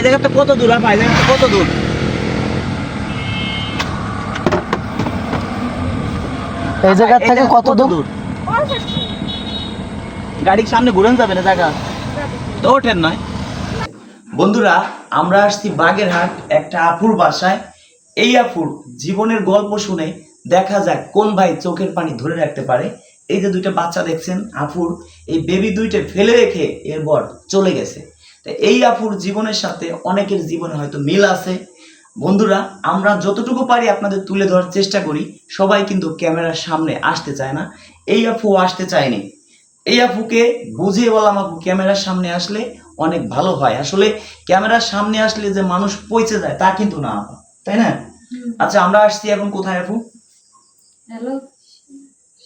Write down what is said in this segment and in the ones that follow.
এই জায়গাটা কত দূর জায়গাটা কত দূর? এই জায়গা থেকে কত দূর? গাড়ির সামনে ঘুরেন যাবে না জায়গা? তো ওঠেন নয়। বন্ধুরা আমরা আসছি বাগেরহাট একটা আফুর বাসায়। এই আপুর জীবনের গল্প শুনে দেখা যাক কোন ভাই চোখের পানি ধরে রাখতে পারে। এই যে দুইটা বাচ্চা দেখছেন আফুর এই বেবি দুইটা ফেলে রেখে এরপর চলে গেছে। তো এই আপুর জীবনের সাথে অনেকের জীবনে হয়তো মিল আছে। বন্ধুরা আমরা যতটুকু পারি আপনাদের তুলে ধরার চেষ্টা করি সবাই কিন্তু ক্যামেরার সামনে আসতে চায় না। এই আপু আসতে চায়নি। এই আপুকে বুঝিয়ে বললাম আপু ক্যামেরার সামনে আসলে অনেক ভালো হয়। আসলে ক্যামেরার সামনে আসলে যে মানুষ পৌঁছে যায় তা কিন্তু না আপু তাই না? আচ্ছা আমরা আসছি এখন কোথায় আপু? হ্যালো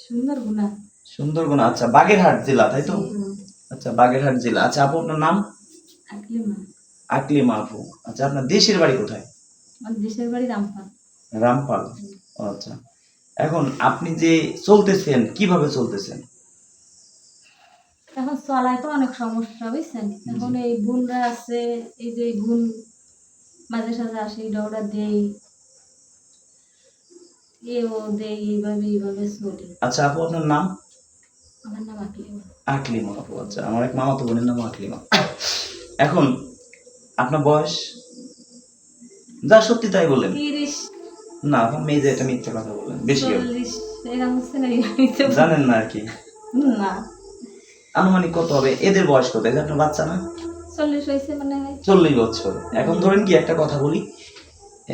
সুন্দর গুণা সুন্দরবন আচ্ছা বাগেরহাট জেলা তাই তো? আচ্ছা বাগেরহাট জেলা। আচ্ছা আপু আপনার নাম? আকলিমা আপু আচ্ছা আপনার দেশের বাড়ি কোথায়? আমার দেশের বাড়ি রামপাল। রামপাল। আচ্ছা। এখন আপনি যে চলতেছেন কীভাবে চলতেছেন? এখন চলায় তো অনেক সমস্যা বুঝছেন? এখন এই আছে এই যে এই মাঝে সাঝে আসে ডৌড়া দেই এও দেই এইভাবে এইভাবে চলি। আচ্ছা আপু আপনার নাম? আমার নাম আকলিমা আকলিমা আপু আচ্ছা। আমার এক মামাতো বোনের নাম আকলিমা এখন আপনার বয়স? যা সত্যি তাই তিরিশ। না আপনার মেয়ে যে এটা মিথ্যা কথা বললেন বেশি জানেন না আর কি। না। আনুমানিক কত হবে? এদের বয়স কত? এদের আপনার বাচ্চা না? চল্লিশ বছর। এখন ধরেন কি একটা কথা বলি।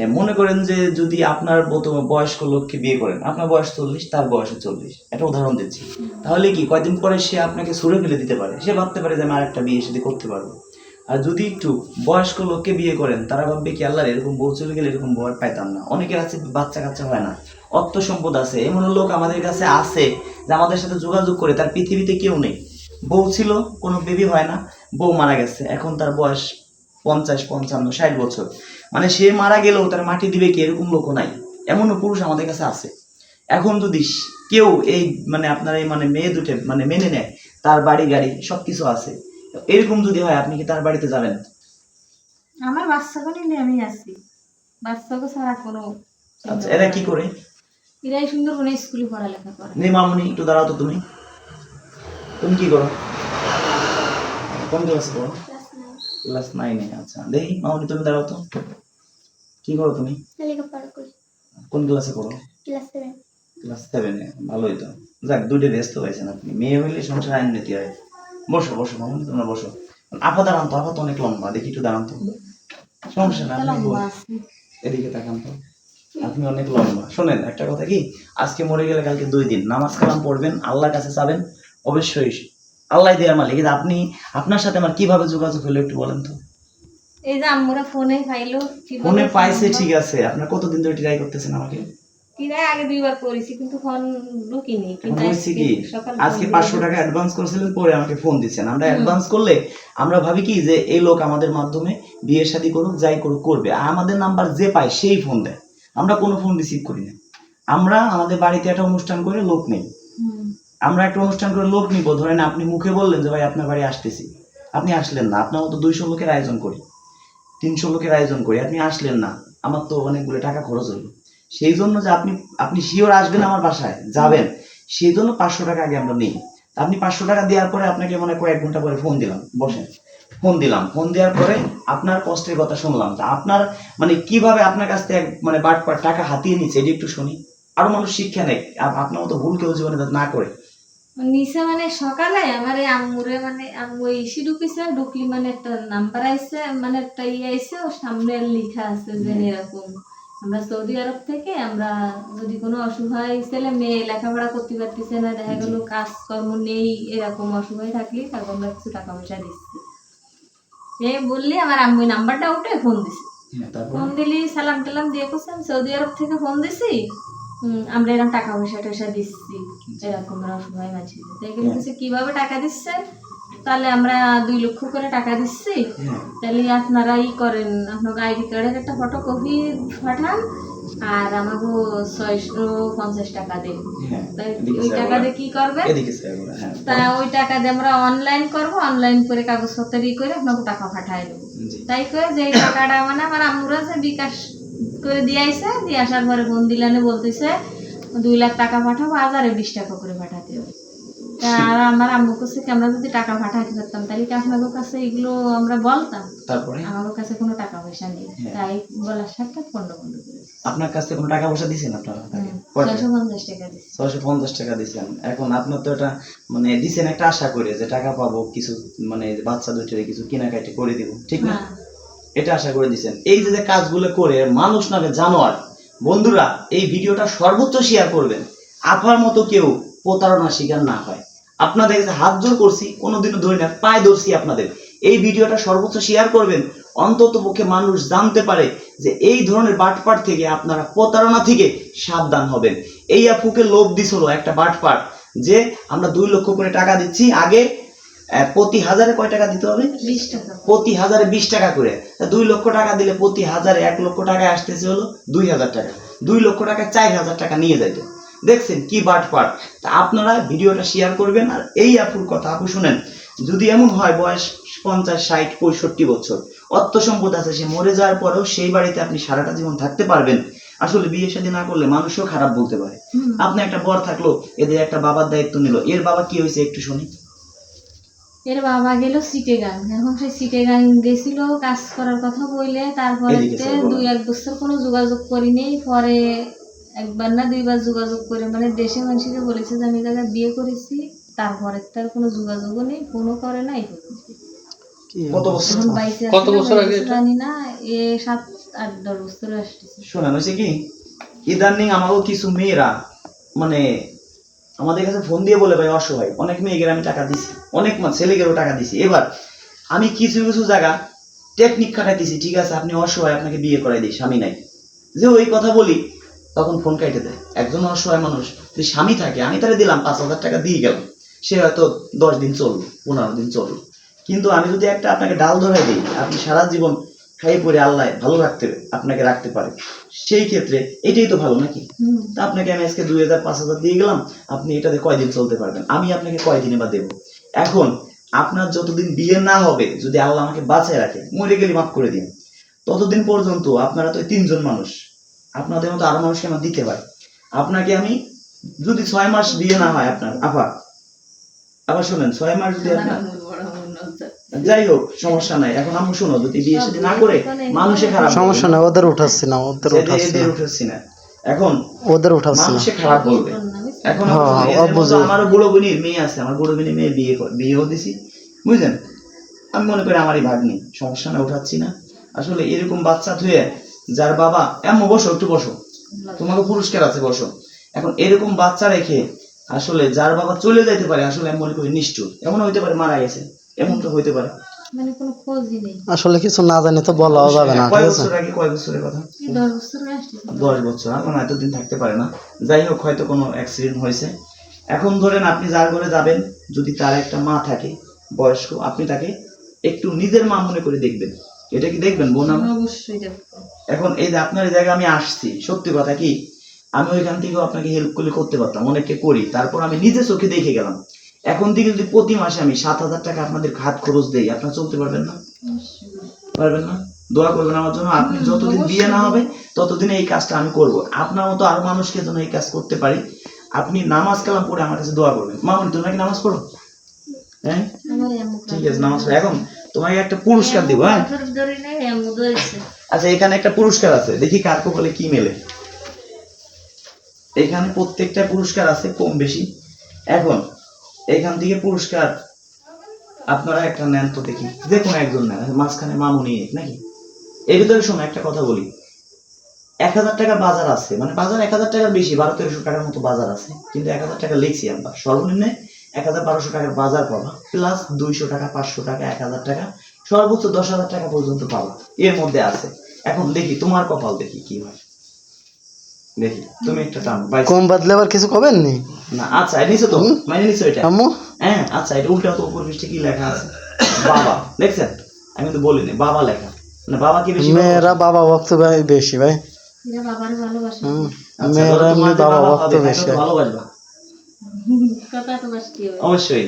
মনে করেন যে যদি আপনার মতো বয়স্ক লোককে বিয়ে করেন আপনার বয়স চল্লিশ তার বয়স চল্লিশ। একটা উদাহরণ দিচ্ছি। তাহলে কি কয়দিন পরে সে আপনাকে ছুড়ে ফেলে দিতে পারে? সে ভাবতে পারে যে আমি আরেকটা বিয়ে সাথে করতে পারব। আর যদি একটু বয়স্ক লোককে বিয়ে করেন, তারা ভাববে কি আল্লাহ এরকম বউ চলে গেলে এরকম বউ পাইতাম না। অনেকের আছে বাচ্চা কাচ্চা হয় না। অর্থ সম্পদ আছে, এমন লোক আমাদের কাছে আছে যে আমাদের সাথে যোগাযোগ করে, তার পৃথিবীতে কেউ নেই। বউ ছিল, কোনো বেবি হয় না, বউ মারা গেছে। এখন তার বয়স পঞ্চাশ, পঞ্চান্ন, ষাট বছর। মানে সে মারা গেলেও তার মাটি দিবে কি, এরকম লোকও নাই। এমনও পুরুষ আমাদের কাছে আছে। এখন যদি কেউ এই মানে আপনার এই মানে মেয়ে দুটে মানে মেনে নেয়, তার বাড়ি গাড়ি সব কিছু আছে। এরকম যদি হয় আপনি কি তার বাড়িতে যাবেন? আমার বাচ্চাকে নিয়ে আমি আছি। বাচ্চাকে ছাড়া কোনো আচ্ছা এরা কি করে? এরাই সুন্দর কোনো স্কুলে পড়ালেখা করে। নে মামুনি একটু দাঁড়াও তো তুমি। তুমি কি করো? কোন ক্লাসে পড়ো? ক্লাস নাইনে। আচ্ছা। দেখি মামুনি তুমি দাঁড়াও তো। কি করো তুমি? করি। কোন ক্লাসে পড়ো? Class seven. ক্লাস সেভেনে ভালোই তো। যাক দুইটা ব্যস্ত হয়েছেন আপনি। মেয়ে হইলে সংসার আইন নীতি হয়। বসো বসো মামুনি তোমরা বসো। আপা দাঁড়ান তো আপা তো অনেক লম্বা দেখি একটু দাঁড়ান তো। সমস্যা না আপনি। এদিকে তাকান তো। আপনি অনেক লম্বা। শোনেন একটা কথা কি আজকে মরে গেলে কালকে দুই দিন। নামাজ কালাম পড়বেন আল্লাহর কাছে চাবেন অবশ্যই। আল্লাহ দেওয়ার মালিক। কিন্তু আপনি আপনার সাথে আমার কীভাবে যোগাযোগ হলো একটু বলেন তো। এই যে আমরা ফোনে পাইলো ফোনে পাইছে ঠিক আছে। আপনার কতদিন ধরে ট্রাই করতেছেন আমাকে? কিরায় আগে দুইবার করেছি কিন্তু ফোন ঢুকিনি কিন্তু হয়েছে কি আজকে পাঁচশো টাকা অ্যাডভান্স করেছিলেন পরে আমাকে ফোন দিচ্ছেন। আমরা অ্যাডভান্স করলে আমরা ভাবি কি যে এই লোক আমাদের মাধ্যমে বিয়ে শাদী করুক যাই করুক করবে। আর আমাদের নাম্বার যে পায় সেই ফোন দেয়। আমরা কোনো ফোন রিসিভ করি না। আমরা আমাদের বাড়িতে একটা অনুষ্ঠান করে লোক নেই। আমরা একটা অনুষ্ঠান করে লোক নিব। ধরেন আপনি মুখে বললেন যে ভাই আপনার বাড়ি আসতেছি। আপনি আসলেন না। আপনার মতো দুইশো লোকের আয়োজন করি। তিনশো লোকের আয়োজন করি। আপনি আসলেন না। আমার তো অনেকগুলো টাকা খরচ হলো। সেই জন্য যে আপনি আপনি শিওর আসবেন আমার বাসায় যাবেন সেই জন্য পাঁচশো টাকা আগে আমরা নিই। আপনি পাঁচশো টাকা দেওয়ার পরে আপনাকে মানে কয়েক ঘণ্টা পরে ফোন দিলাম বসেন। ফোন দিলাম ফোন দেওয়ার পরে আপনার কষ্টের কথা শুনলাম। তা আপনার মানে কীভাবে আপনার কাছ থেকে মানে বাট পাট টাকা হাতিয়ে নিচ্ছে এটি একটু শুনি। আরও মানুষ শিক্ষা নেই আপনার মতো ভুল কেউ জীবনে না করে। নিচে মানে সকালে আমার এই আম্মুরে মানে আম্মু ইসি ঢুকেছে ঢুকলি মানে একটা নাম্বার আইছে মানে একটা ইয়ে আইছে ও সামনে লেখা আছে যে এরকম। আমরা সৌদি আরব থেকে আমরা যদি কোনো অসহায় ছেলে মেয়ে লেখাপড়া করতে পারতেছে না দেখা গেলো কাজকর্ম নেই এরকম অসহায় থাকলে তারপর আমরা কিছু টাকা পয়সা দিচ্ছি। এ বললি আমার আম্মু নাম্বারটা উঠে ফোন দিছি। হ্যাঁ ফোন দিলি সালাম টালাম দিয়ে করছে আমি সৌদি আরব থেকে ফোন দিছি আমরা এরকম টাকা পয়সা টয়সা দিচ্ছি এরকম সবাই মাঝে বলতেছে কীভাবে টাকা দিচ্ছে? তাহলে আমরা দুই লক্ষ করে টাকা দিচ্ছি। তাহলে আপনারা ই করেন আপনার আইডি কার্ডের একটা ফটোকপি পাঠান আর আমাকে ছয়শো পঞ্চাশ টাকা দিন। হ্যাঁ ওই টাকা দিয়ে কি করবে এদিকে স্যার বলে, হ্যাঁ তা ওই টাকা দিয়ে আমরা অনলাইন করব অনলাইন করে কাগজপত্র ই করে আপনাকে টাকা পাঠাই দেবো। তাই করে যে এই টাকাটা মানে আমার আমরা যে বিকাশ করে দিয়ে আইছে দিয়ে আসার পরে ফোন দিলানে বলতেছে দুই লাখ টাকা পাঠাবো হাজারে বিশ টাকা করে পাঠাতে হবে। আর আমার আম্মু কাছে আমরা যদি টাকা পাঠাতে পারতাম তাহলে কি আপনাদের কাছে এগুলো আমরা বলতাম? তারপরে? আমাদের কাছে কোনো টাকা পয়সা নেই। হ্যাঁ। তাই বলার সাথে বন্ধ আপনার কাছ কোনো টাকা পয়সা দিয়েছেন আপনারা? ছয়শো পঞ্চাশ টাকা দিচ্ছি ছয়শো পঞ্চাশ টাকা দিয়েছেন এখন আপনার তো এটা মানে দিছেন একটা আশা করে যে টাকা পাবো কিছু মানে বাচ্চা দুটোরে কিছু কেনাকাটি করে দিব ঠিক না? এটা আশা করে দিচ্ছেন এই যে যে কাজগুলো করে মানুষ নামে জানোয়ার বন্ধুরা এই ভিডিওটা সর্বোচ্চ শেয়ার করবেন। আপার মতো কেউ প্রতারণা শিকার না হয়। আপনাদের কাছে হাত জোর করছি কোনোদিনও ধরি না পায়ে ধরছি আপনাদের। এই ভিডিওটা সর্বোচ্চ শেয়ার করবেন অন্তত পক্ষে মানুষ জানতে পারে যে এই ধরনের বাটপাট থেকে আপনারা প্রতারণা থেকে সাবধান হবেন। এই আপুকে লোভ দিছিল একটা বাটপাট যে আমরা দুই লক্ষ করে টাকা দিচ্ছি আগে প্রতি হাজারে কয় টাকা দিতে হবে? বিশ টাকা। প্রতি হাজারে বিশ টাকা করে। দুই লক্ষ টাকা দিলে প্রতি হাজারে এক লক্ষ টাকায় আসতেছে হলো দুই হাজার টাকা। দুই লক্ষ টাকায় চার হাজার টাকা নিয়ে যাইতো। দেখছেন কি বাট পাট তা আপনারা ভিডিওটা শেয়ার করবেন আর এই আপুর কথা আপু শুনেন। যদি এমন হয় বয়স পঞ্চাশ ষাট পঁয়ষট্টি বছর অর্থ সম্পদ আছে সে মরে যাওয়ার পরেও সেই বাড়িতে আপনি সারাটা জীবন থাকতে পারবেন। আসলে বিয়ে শাদী না করলে মানুষও খারাপ বলতে পারে। আপনি একটা বর থাকল এদের একটা বাবার দায়িত্ব নিল এর বাবা কি হয়েছে একটু শুনি। এর বাবা গেল সিটে গান। এখন সেই সিটে গান গেছিল কাজ করার কথা বললে তারপরে। দুই এক বছর কোনো যোগাযোগ করিনি পরে একবার না দুইবার যোগাযোগ করে মানে দেশে মানুষকে বলেছে যে আমি জায়গায় বিয়ে করেছি তারপরে তার কোনো যোগাযোগও নেই ফোনও করে না এই পর্যন্ত। কি কত বছর আগে জানি না এ সাত আট দশ বছর আসতেছে। শোনেন হয়েছে কি? ইদানিং আমারও কিছু মেয়েরা মানে আমাদের কাছে ফোন দিয়ে বলে ভাই অসহায় অনেক মেয়েকে আমি টাকা দিছি অনেক মা ছেলেকেও টাকা দিছি। এবার আমি কিছু কিছু জায়গা টেকনিক খাটাই দিছি ঠিক আছে আপনি অসহায় আপনাকে বিয়ে করাই দিই স্বামী নাই। যে ওই কথা বলি তখন ফোন কাইটে দেয়। একজন অসহায় মানুষ যদি স্বামী থাকে আমি তাহলে দিলাম পাঁচ হাজার টাকা দিয়ে গেলাম সে হয়তো দশ দিন চলল পনেরো দিন চলল কিন্তু আমি যদি একটা আপনাকে ডাল ধরাই দিই আপনি সারা জীবন খাই পরে আল্লাহ ভালো রাখতে আপনাকে রাখতে পারে। সেই ক্ষেত্রে এটাই তো ভালো নাকি? তা আপনাকে আমি আজকে দুই হাজার পাঁচ হাজার দিয়ে গেলাম আপনি এটাতে কয়দিন চলতে পারবেন? আমি আপনাকে কয়দিনে বা দেবো? এখন আপনার যতদিন বিয়ে না হবে যদি আল্লাহ আমাকে বাঁচায় রাখে মরে গেলে মাফ করে দিন। ততদিন পর্যন্ত আপনারা তো তিনজন মানুষ। আপনাদের মতো আরও মানুষকে আমার দিতে হয় আপনাকে আমি যদি ছয় মাস বিয়ে না হয় আপনার আপা আবার শোনেন ছয় মাস যদি আপনার যাই হোক সমস্যা নাই। এখন আমি শোনো যদি বিয়ে সাথে না করে মানুষে খারাপ সমস্যা নাই ওদের উঠাচ্ছি না ওদের উঠাচ্ছি না। উঠেছি না। এখন ওদের উঠাচ্ছি না। মানুষে খারাপ বলবে। এখন হ্যাঁ, আমি হ্যাঁ, বুড়ো বোনের মেয়ে আছে আমার বুড়ো বোনের মেয়ে বিয়ে কর- বিয়েও দিছি। বুঝলেন? আমি মনে করি আমারই ভাগ নেই সমস্যা না উঠাচ্ছি না। আসলে এরকম বাচ্চা থুয়ে যার বাবা এমন বসো একটু বসো। তোমাকে পুরস্কার আছে বসো। এখন এরকম বাচ্চা রেখে আসলে যার বাবা চলে যাইতে পারে আসলে আমি মনে করি নিষ্ঠুর এমন হইতে পারে মারা গেছে। এমন তো হইতে পারে। মানে কোনো খোঁজই নেই। আসলে কিছু না জানি তো বলাও যাবে না কয় বছর আগে কয় বছরের কথা? দশ বছর এখন এতদিন থাকতে পারে না। যাই হোক হয়তো কোনো অ্যাক্সিডেন্ট হয়েছে। এখন ধরেন আপনি যার ঘরে যাবেন যদি তার একটা মা থাকে বয়স্ক আপনি তাকে একটু নিজের মা মনে করে দেখবেন। এটা কি দেখবেন বোন? অবশ্যই এখন এই যে আপনার এই জায়গায় আমি আসছি সত্যি কথা কি? আমি ওইখান থেকেও আপনাকে হেল্প করলে করতে পারতাম অনেককে করি। তারপর আমি নিজে চোখে দেখে গেলাম। এখন থেকে যদি প্রতি মাসে আমি সাত হাজার টাকা আপনাদের হাত খরচ দেই আপনার চলতে পারবেন না? পারবেন না? দোয়া করবেন আমার জন্য। আপনি যতদিন বিয়ে না হবে ততদিন এই কাজটা আমি করব। আপনার মতো আরও মানুষকে যেন এই কাজ করতে পারি আপনি নামাজ কালাম পড়ে আমার কাছে দোয়া করবেন। মামনি তুমি নাকি নামাজ পড়ো? হ্যাঁ? ঠিক আছে নামাজ এখন তোমাকে একটা পুরস্কার দিব হ্যাঁ? আচ্ছা এখানে একটা পুরস্কার আছে দেখি কার কপালে কি মেলে। এখানে প্রত্যেকটা পুরস্কার আছে কম বেশি। এখন এখান থেকে পুরস্কার আপনারা একটা নেন তো দেখি। যে কোনো একজন নেন মাঝখানে মামুনি নাকি? এর ভিতরে শোনো একটা কথা বলি। এক হাজার টাকা বাজার আছে মানে বাজার এক হাজার টাকার বেশি বারো তেরোশো টাকার মতো বাজার আছে কিন্তু এক হাজার টাকা লিখছি আমরা। সর্বনিম্ন এক হাজার বারোশো টাকার বাজার পাবা প্লাস দুইশো টাকা পাঁচশো টাকা এক হাজার টাকা সর্বোচ্চ দশ হাজার টাকা পর্যন্ত পাবা। এর মধ্যে আছে। এখন দেখি তোমার কপাল দেখি কি হয়। দেখি তুমি একটা টান কম বাদলে আবার কিছু কবেন নি? না আচ্ছা নিছো তো মানে নিছো এটা? আম্মু? হ্যাঁ আচ্ছা এটা উল্টা তো উপর পৃষ্ঠে কি লেখা আছে? বাবা দেখছেন? আমি কিন্তু বলিনি বাবা লেখা। না বাবা কি বেশি মেয়েরা বাবা ভক্ত ভাই বেশি ভাই। এরা বাবার ভালোবাসে। আচ্ছা, মেয়েরা বাবা ভক্ত বেশি। ভালোবাসবা। তো অবশ্যই।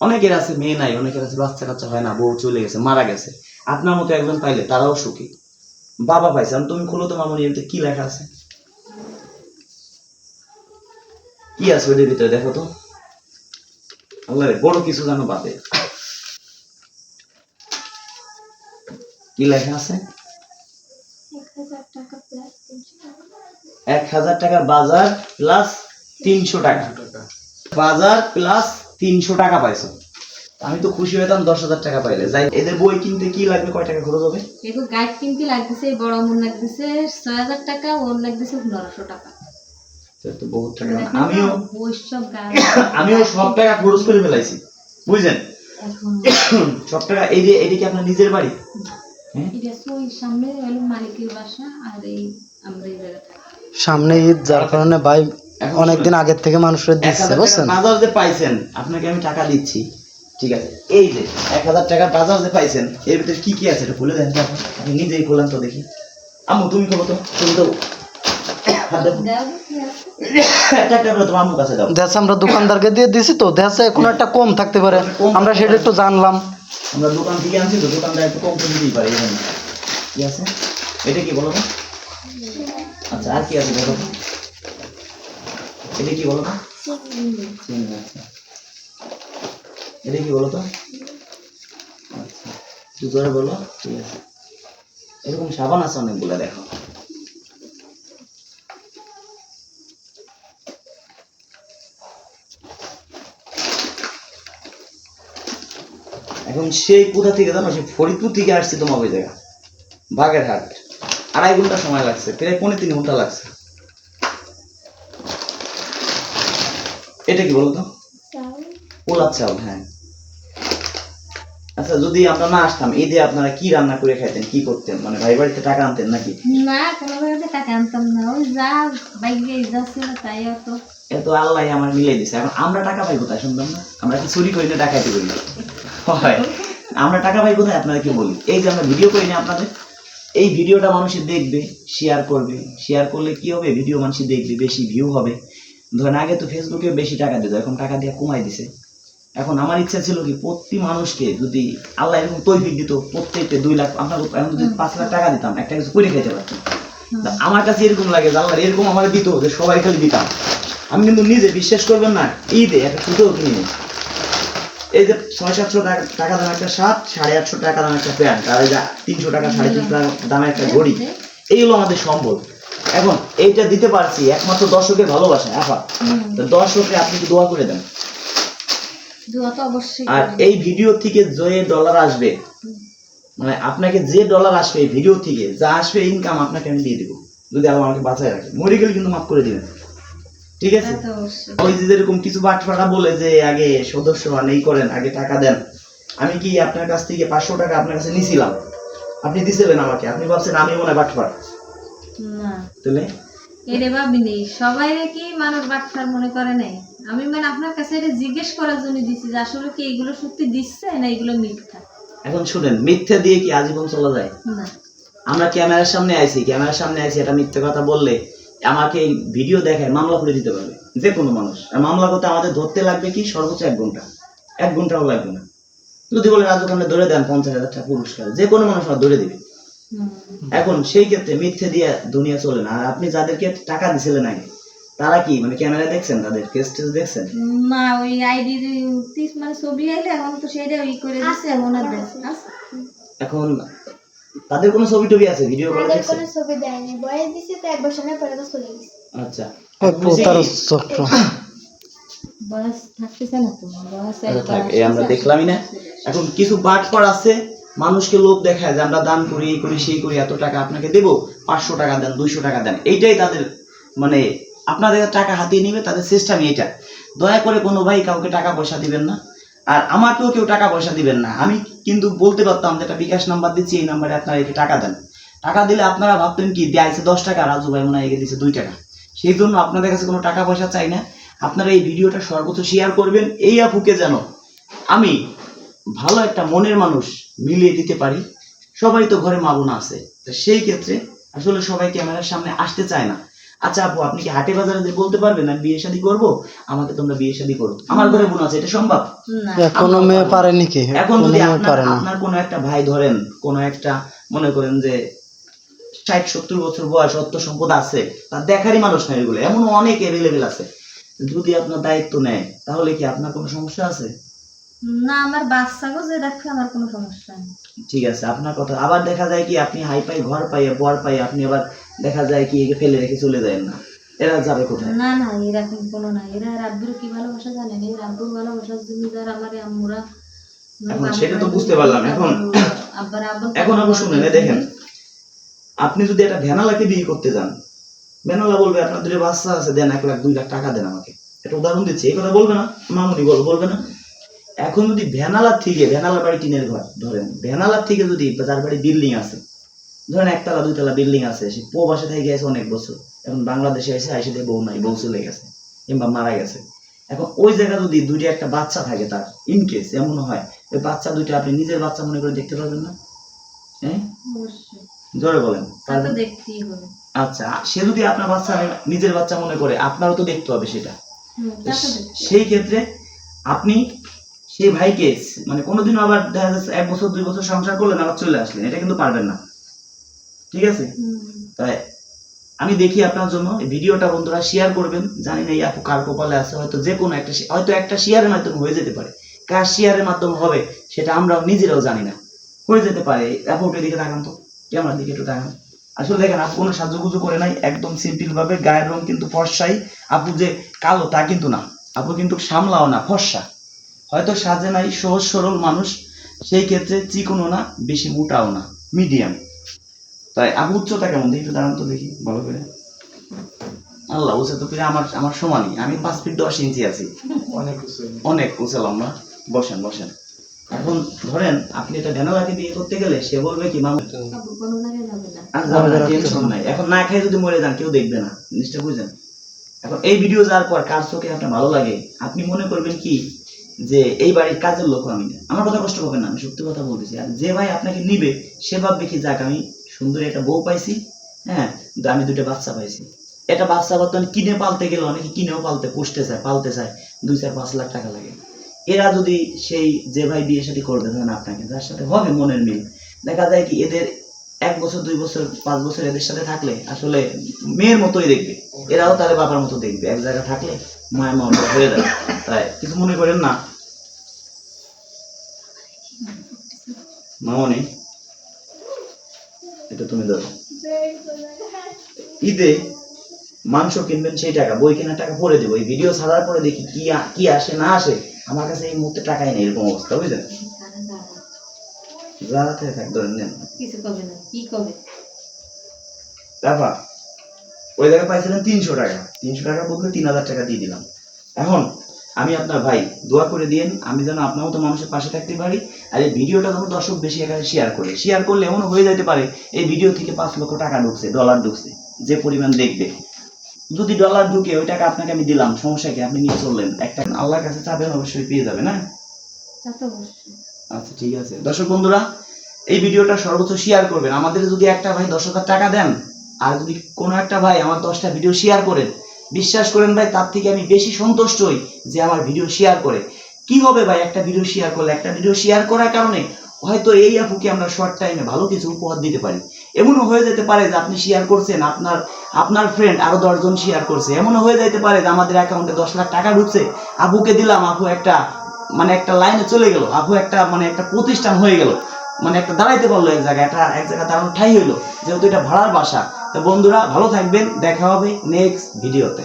অনেকের আছে মেয়ে নাই অনেকের আছে বাচ্চা কাচ্চা হয় না বউ চলে গেছে মারা গেছে। আপনার মতো একজন পাইলে তারাও সুখী। বাবা পাইছে আমি তুমি খুলো তোমার মনে এতে কি লেখা আছে? কি আছে ওদের ভিতরে দেখো তো। আল্লাহ বড় কিছু জানো বাদে। কি লেখা আছে? এক হাজার টাকার বাজার প্লাস তিনশো টাকা। বাজার প্লাস তিনশো টাকা পাইছো। আমি তো খুশি হইতাম দশ হাজার টাকা পাইলে। যাই এদের বই কিনতে কি লাগবে? কয় টাকা খরচ হবে? এগো গাইড কিনতে লাগতেছে বড় মন লাগতেছে ছয় হাজার টাকা ওর লাগতেছে পনেরোশো টাকা। তো তো বহুত টাকা। আমিও সব আমিও সব টাকা খরচ করে ফেলাইছি। বুঝলেন সব টাকা এই যে এদিকে আপনার নিজের বাড়ি? এটা তো ওই সামনে ঈদ যার কারণে ভাই অনেকদিন আগের থেকে মানুষের দিচ্ছে বুঝছেন? বাজার যে পাইছেন আপনাকে আমি টাকা দিচ্ছি ঠিক আছে? এই যে এক হাজার টাকার বাজার যে পাইছেন এর ভিতরে কি কি আছে এটা খুলে দেন আপনি। নিজেই খোলেন তো দেখি। আম্মু তুমি খোলো তো তুমি তো আমরা দোকানদারকে দিয়ে দিছি তো দেশে কোনো একটা কম থাকতে পারে। আমরা সেটা একটু জানলাম। আমরা দোকান থেকে আনছি তো দোকানদার একটু কম করে দিতেই পারে এই আছে? এটা কি বলো আচ্ছা আর কি আছে দেখো তো। এটা কি। এটা কি আচ্ছা বলো, ঠিক আছে। এরকম সাবান আছে অনেকগুলো, দেখো। এখন সেই কোথা থেকে জানো? সে ফরিদপুর থেকে আসছে তোমার ওই জায়গা, বাগেরহাট। আড়াই ঘণ্টা সময় লাগছে, প্রায় পৌনে তিন ঘণ্টা লাগছে। এটা কি বলতো? পোলার চাউল হ্যাঁ। আচ্ছা যদি আমরা না আসতাম ঈদে আপনারা কি রান্না করে খাইতেন কি করতেন? মানে ভাই বাড়িতে টাকা আনতেন নাকি? না কোনো ভাবে টাকা আনতাম না। ওই যা বাইকে যা ছিল তাই অত। এত আল্লাহ আমার মিলাই দিছে। এখন আমরা টাকা পাই কোথায় শুনতাম না? আমরা কি চুরি করি না ডাকাইতে করি? না হয়। আমরা টাকা পাই কোথায় আপনারা কি বলি। এই যে আমরা ভিডিও করি না আপনাদের? এই ভিডিওটা মানুষে দেখবে শেয়ার করবে। শেয়ার করলে কি হবে? ভিডিও মানুষে দেখবে বেশি ভিউ হবে। ধরেন আগে তো ফেসবুকে বেশি টাকা দিত এখন টাকা দিয়ে কমাই দিছে। এখন আমার ইচ্ছা ছিল কি প্রতি মানুষকে যদি আল্লাহ এরকম তৈফিক দিত প্রত্যেককে দুই লাখ আপনার এখন যদি পাঁচ লাখ টাকা দিতাম একটা কিছু করে খেতে পারতাম। আমার কাছে এরকম লাগে যে আল্লাহ এরকম আমার দিত যে সবাই খালি দিতাম। আমি কিন্তু নিজে বিশ্বাস করবেন না ঈদে একটা জুতোও কিনে এই যে ছয় সাতশো টাকা টাকা দাম একটা শার্ট সাড়ে আটশো টাকা দাম একটা প্যান্ট আর এই যে তিনশো টাকা সাড়ে তিনশো টাকা দামের একটা ঘড়ি এইগুলো আমাদের সম্ভব এখন এইটা দিতে পারছি একমাত্র দর্শকের ভালোবাসা আফা তো দর্শককে আপনি কি দোয়া করে দেন। আর এই ভিডিও থেকে যে ডলার আসবে মানে আপনাকে যে ডলার আসবে এই ভিডিও থেকে যা আসবে ইনকাম আপনাকে আমি দিয়ে দেবো। যদি আল্লাহ আমাকে বাঁচায় রাখে। মরে গেলে কিন্তু মাফ করে দিবেন। ঠিক আছে? ওই যে যেরকম কিছু বাটফাটা বলে যে আগে সদস্য হন এই করেন আগে টাকা দেন। আমি কি আপনার কাছ থেকে পাঁচশো টাকা আপনার কাছে নিছিলাম? আপনি দিছিলেন আমাকে। আপনি ভাবছেন আমি মনে হয় বাটফার না। তাহলে? এরে ভাবিনি সবাই কি বাটফার মনে করে নাই। আমি মানে আপনার কাছে এটা জিজ্ঞেস করার জন্য দিছি যে আসলে কি এগুলো সত্যি দিচ্ছে না এগুলো মিথ্যা? এখন শুনেন মিথ্যা দিয়ে কি আজীবন চলা যায়? না। আমরা ক্যামেরার সামনে আইছি ক্যামেরার সামনে আইছি এটা মিথ্যে কথা বললে আমাকে এই ভিডিও দেখায় মামলা করে দিতে পারবে যে কোনো মানুষ। আর মামলা করতে আমাদের ধরতে লাগবে কি? সর্বোচ্চ এক ঘণ্টা। এক ঘন্টাও লাগবে না। যদি বলে রাজু খান্ডে ধরে দেন পঞ্চাশ হাজার টাকা পুরস্কার যে কোনো মানুষ আমার ধরে দিবে। এখন সেই ক্ষেত্রে মিথ্যে দিয়ে দুনিয়া চলে না। আর আপনি যাদেরকে টাকা দিছিলেন আগে তারা কি মানে ক্যামেরা দেখছেন তাদের কেস টেস দেখছেন? না ওই আইডি মানে ছবি আইলে এখন তো সেটা ওই করে দিচ্ছে এখন আর এখন তাদের কোনো ছবি টবি আছে ভিডিও করে তাদের দেখছেন? কোনো ছবি দেয়নি বয়স দিছে তো এক বছর পরে তো চলে গেছে। আচ্ছা। ওই প্রতারক চক্র বয়স থাকতেছে না তো বয়স আচ্ছা, আমরা দেখলামই না। এখন কিছু বাটপার আছে মানুষকে লোভ দেখায় যে আমরা দান করি, এই করি, সেই করি, এত টাকা আপনাকে দেব, পাঁচশো টাকা দেন, দুইশো টাকা দেন, এইটাই তাদের মানে আপনাদের টাকা হাতিয়ে নিবে, তাদের সিস্টেম এইটা। দয়া করে কোনো ভাই কাউকে টাকা পয়সা দিবেন না। আর আমাকেও কেউ টাকা পয়সা দিবেন না। আমি কিন্তু বলতে পারতাম যে একটা বিকাশ নাম্বার দিচ্ছি, এই নাম্বারে আপনারা একে টাকা দেন। টাকা দিলে আপনারা ভাবতেন কি দিয়েছে দশ টাকা, রাজু ভাই মনে হয় দিচ্ছে দুই টাকা। সেই জন্য আপনাদের কাছে কোনো টাকা পয়সা চাই না। আপনারা এই ভিডিওটা সর্বোচ্চ শেয়ার করবেন। এই আপুকে যেন আমি ভালো একটা মনের মানুষ মিলিয়ে দিতে পারি। সবাই তো ঘরে মা বোনা আছে। তো সেই ক্ষেত্রে আসলে সবাই ক্যামেরার সামনে আসতে চায় না। আচ্ছা আপু আপনি কি হাটে বাজারে যে বলতে পারবেন আমি বিয়ে শাদী করব? আমাকে তোমরা বিয়ে শাদী করো। আমার ঘরে বোন আছে এটা সম্ভব? না। এখনও মেয়ে পারেনি কি? এখন যদি আপনার আপনার কোনো একটা ভাই ধরেন কোনো একটা মনে করেন যে ষাট সত্তর বছর বয়স অর্থ সম্পদ আছে তার দেখারই মানুষ নাই এগুলো। এমন অনেক অ্যাভেলেবেল আছে। যদি আপনার দায়িত্ব নেয় তাহলে কি আপনার কোনো সমস্যা আছে? না আমার বাচ্চাকেও যে দেখবে আমার কোনো সমস্যা নেই। ঠিক আছে আপনার কথা। আবার দেখা যায় কি আপনি হাই পাই ঘর পাইয়ে বর পাই আপনি আবার দেখা যায় কি একে ফেলে রেখে চলে যায় না। এরা যাবে কোথায়? না না এরকম কোনো না। এরা রাব্বুর কি ভালোবাসা জানেন এই রাব্বুর ভালোবাসার জমিদার আমার আম্মুরা। সেটা তো বুঝতে পারলাম, এখন- এখন শুনেন দেখেন। আপনি যদি একটা ভ্যানালাকে বিয়ে করতে যান ভ্যানালা বলবে আপনার দুটো বাচ্চা আছে দেন এক লাখ দুই লাখ টাকা দেন আমাকে। এটা উদাহরণ দিচ্ছি এই কথা বলবে না মামুনি বল বলবে না। এখন যদি ভ্যানালার থেকে ভ্যানালা বাড়ি টিনের ঘর ধরেন ভ্যানালার থেকে যদি যার বাড়ি বিল্ডিং আছে ধরেন একতলা দুইতলা বিল্ডিং আছে সে প্রবাসে থেকে গেছে অনেক বছর এখন বাংলাদেশে এসে আইসে দিয়ে বউ নাই বউ চলে গেছে কিংবা মারা গেছে। এখন ওই জায়গা যদি দুইটা একটা বাচ্চা থাকে তার ইনকেস এমন হয় ওই বাচ্চা দুইটা আপনি নিজের বাচ্চা মনে করে দেখতে পারবেন না? হ্যাঁ? জোরে বলেন। আচ্ছা সে যদি আপনার বাচ্চা নিজের বাচ্চা মনে করে আপনারও তো দেখতে হবে সেটা। সেই ক্ষেত্রে আপনি সেই ভাইকে মানে কোনোদিনও আবার দেখা যাচ্ছে এক বছর দুই বছর সংসার করলেন আবার চলে আসলেন। এটা কিন্তু পারবেন না। ঠিক আছে? তাই আমি দেখি আপনার জন্য। ভিডিওটা বন্ধুরা শেয়ার করবেন। জানি না এই আপু কার কপালে আছে। হয়তো যে কোনো একটা হয়তো একটা শেয়ারের মাধ্যমে হয়ে যেতে পারে। কার শেয়ারের মাধ্যমে হবে সেটা আমরাও নিজেরাও জানি না। হয়ে যেতে পারে। আপুকে দিকে তাকান তো। ক্যামেরার দিকে একটু তাকান। আসলে দেখেন আপু কোনো সাজুগুজু করে নাই। একদম সিম্পল ভাবে গায়ের রং কিন্তু ফর্সাই। আপু যে কালো তা কিন্তু না। আপু কিন্তু সামলাও না ফর্সা। হয়তো সাজে নাই সহজ সরল মানুষ সেই ক্ষেত্রে চিকনও না বেশি মোটাও না মিডিয়াম তাই আপু উচ্চতা কেমন? দেখি একটু দাঁড়ান তো দেখি ভালো করে। আল্লাহ উঁচা তো প্রায় আমার আমার সমানই। আমি পাঁচ ফিট দশ ইঞ্চি আছি। অনেক অনেক উঁচা লম্বা বসেন বসেন। এখন ধরেন আপনি এটা ভ্যানালাকে বিয়ে করতে গেলে সে বলবে কি মামু আর যাবে না, টেনশন নাই। এখন না খেয়ে যদি মরে যান কেউ দেখবে না। জিনিসটা বুঝেন? এখন এই ভিডিও যাওয়ার পর কার চোখে আপনার ভালো লাগে? আপনি মনে করবেন কি যে এই বাড়ির কাজের লোক আমি না। আমার কথা কষ্ট পাবেন না, আমি সত্যি কথা বলতেছি। আর যে ভাই আপনাকে নিবে, সে ভাববে কি, যাক, আমি সুন্দর একটা বউ পাইছি হ্যাঁ আমি দুটো বাচ্চা পাইছি। এটা বাচ্চা বর্তমানে কিনে পালতে গেলে অনেকে কিনেও পালতে, পুষতে চায়, পালতে চায়, দুই চার পাঁচ লাখ টাকা লাগে। এরা যদি সেই যে ভাই বিয়ে সাথে করবে, ধরেন আপনাকে, যার সাথে হবে মনের মিল। দেখা যায় কি, এদের এক বছর, দুই বছর, পাঁচ বছর এদের সাথে থাকলে আসলে মেয়ের মতোই দেখবে। এরাও তাহলে বাবার মতো দেখবে, এক জায়গায় থাকলে মায়ের মতো হয়ে যাবে। তাই, কিছু মনে করেন না। মামনি এটা তুমি ধরো। ঈদে মাংস কিনবেন সেই টাকা বই কেনার টাকা পরে দেবো। এই ভিডিও ছাড়ার পরে দেখি কি কি আসে না আসে। আমার কাছে এই মুহূর্তে টাকাই নেই এরকম অবস্থা বুঝলেন যারা থেকে থাক ধরেন নেন। কিছু কবে না কি কবে তারপর ওই জায়গায় পাইছিলেন তিনশো টাকা। তিনশো টাকা বলতে তিন হাজার টাকা দিয়ে দিলাম। এখন আমি আপনার ভাই দোয়া করে দিন আমি যেন আপনার মতো মানুষের পাশে থাকতে পারি আর এই ভিডিওটা যেন দর্শক বেশি এখানে শেয়ার করে। শেয়ার করলে এমন হয়ে যেতে পারে এই ভিডিও থেকে পাঁচ লক্ষ টাকা ঢুকছে ডলার ঢুকছে যে পরিমাণ দেখবে। যদি ডলার ঢুকে ওই টাকা আপনাকে আমি দিলাম সমস্যা কি? আপনি নিয়ে চললেন। একটা আল্লাহর কাছে চাবেন অবশ্যই পেয়ে হ্যাঁ? তা তো অবশ্যই। আচ্ছা ঠিক আছে। দর্শক বন্ধুরা এই ভিডিওটা সর্বোচ্চ শেয়ার করবেন। আমাদের যদি একটা ভাই দশ হাজার টাকা দেন আর যদি কোনো একটা ভাই আমার দশটা ভিডিও শেয়ার করেন বিশ্বাস করেন ভাই, তার থেকে আমি বেশি সন্তুষ্ট হই যে আমার ভিডিও শেয়ার করে। কি হবে ভাই, একটা ভিডিও শেয়ার করলে? একটা ভিডিও শেয়ার করার কারণে হয়তো এই আপুকে আমরা শর্ট টাইমে ভালো কিছু উপহার দিতে পারি। এমনও হয়ে যেতে পারে যে আপনি শেয়ার করছেন, আপনার আপনার ফ্রেন্ড আরও দশজন শেয়ার করছে। এমনও হয়ে যেতে পারে যে আমাদের অ্যাকাউন্টে দশ লাখ টাকা ঢুকছে। আপুকে দিলাম, আপু একটা মানে একটা লাইনে চলে গেল। আপু একটা মানে একটা প্রতিষ্ঠান হয়ে গেল। মানে একটা দাঁড়াইতে পারল এক জায়গায়, একটা, এক জায়গায় দাঁড়ানো ঠাই হইল। যেহেতু এটা ভাড়ার বাসা। তো বন্ধুরা ভালো থাকবেন দেখা হবে নেক্সট ভিডিওতে